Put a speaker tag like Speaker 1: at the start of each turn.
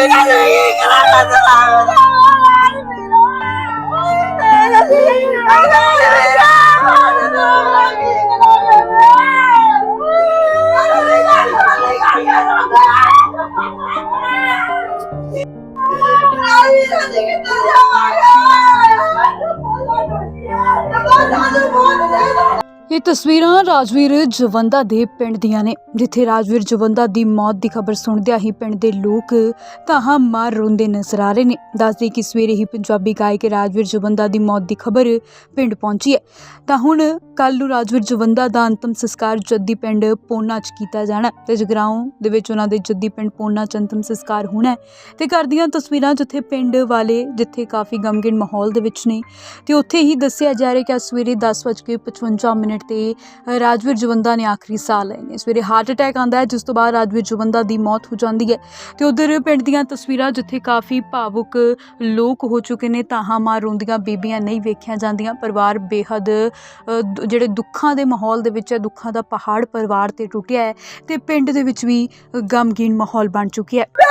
Speaker 1: Ay, ਇਹ ਤਸਵੀਰਾਂ ਰਾਜਵੀਰ ਜਵੰਦਾ ਦੇ ਪਿੰਡ ਦੀਆਂ ਨੇ, ਜਿੱਥੇ ਰਾਜਵੀਰ ਜਵੰਦਾ ਦੀ ਮੌਤ ਦੀ ਖਬਰ ਸੁਣਦਿਆਂ ਹੀ ਪਿੰਡ ਦੇ ਲੋਕ ਤਾਹਾਂ ਮਾਰ ਰੋਂਦੇ ਨਜ਼ਰ ਆ ਰਹੇ ਨੇ। ਦੱਸਦੇ ਕਿ ਸਵੇਰੇ ਹੀ ਪੰਜਾਬੀ ਗਾਇਕ ਰਾਜਵੀਰ ਜਵੰਦਾ ਦੀ ਮੌਤ ਦੀ ਖਬਰ ਪਿੰਡ ਪਹੁੰਚੀ ਹੈ। ਤਾਂ ਹੁਣ ਕੱਲ ਨੂੰ ਰਾਜਵੀਰ ਜਵੰਦਾ ਦਾ ਅੰਤਮ ਸੰਸਕਾਰ ਜੱਦੀ ਪਿੰਡ ਪੋਨਾ 'ਚ ਕੀਤਾ ਜਾਣਾ ਹੈ ਤੇ ਜਗਰਾਉਂ ਦੇ ਵਿੱਚ ਉਹਨਾਂ ਦੇ ਜੱਦੀ ਪਿੰਡ ਪੋਨਾ 'ਚ ਅੰਤਮ ਸੰਸਕਾਰ ਹੋਣਾ ਹੈ। ਤੇ ਘਰ ਦੀਆਂ ਤਸਵੀਰਾਂ ਜਿੱਥੇ ਪਿੰਡ ਵਾਲੇ, ਜਿੱਥੇ ਕਾਫੀ ਗਮਗੀਨ ਮਾਹੌਲ ਦੇ ਵਿੱਚ ਨੇ, ਤੇ ਉੱਥੇ ਹੀ ਦੱਸਿਆ ਜਾ ਰਿਹਾ ਕਿ ਅੱਜ ਸਵੇਰੇ 10:55 ਮਿੰਟ ਹਾਰਟ ਤੇ ਰਾਜਵੀਰ ਜਵੰਦਾ ਨੇ ਆਖਰੀ ਸਾਹ ਲਏ ਨੇ ਸਵੇਰੇ ਹਾਰਟ ਅਟੈਕ ਆਂਦਾ ਹੈ ਜਿਸ ਤੋਂ ਬਾਅਦ ਰਾਜਵੀਰ ਜਵੰਦਾ ਦੀ ਮੌਤ ਹੋ ਜਾਂਦੀ ਹੈ ਤੇ ਉਧਰ ਪਿੰਡ ਦੀਆਂ ਤਸਵੀਰਾਂ ਜਿੱਥੇ ਕਾਫੀ ਭਾਵੁਕ ਲੋਕ ਹੋ ਚੁੱਕੇ ਨੇ ਤਾਹਾਂ ਮਾਰ ਰੋਂਦੀਆਂ ਬੀਬੀਆਂ ਨਹੀਂ ਵੇਖੀਆਂ ਜਾਂਦੀਆਂ ਪਰਿਵਾਰ ਬੇਹੱਦ ਜਿਹੜੇ ਦੁੱਖਾਂ ਦੇ ਮਾਹੌਲ ਦੇ ਵਿੱਚ ਹੈ ਦੁੱਖਾਂ ਦਾ ਪਹਾੜ ਪਰਿਵਾਰ ਤੇ ਟੁੱਟਿਆ ਹੈ ਤੇ ਪਿੰਡ ਦੇ ਵਿੱਚ ਵੀ ਗਮਗੀਨ ਮਾਹੌਲ ਬਣ ਚੁੱਕਿਆ ਹੈ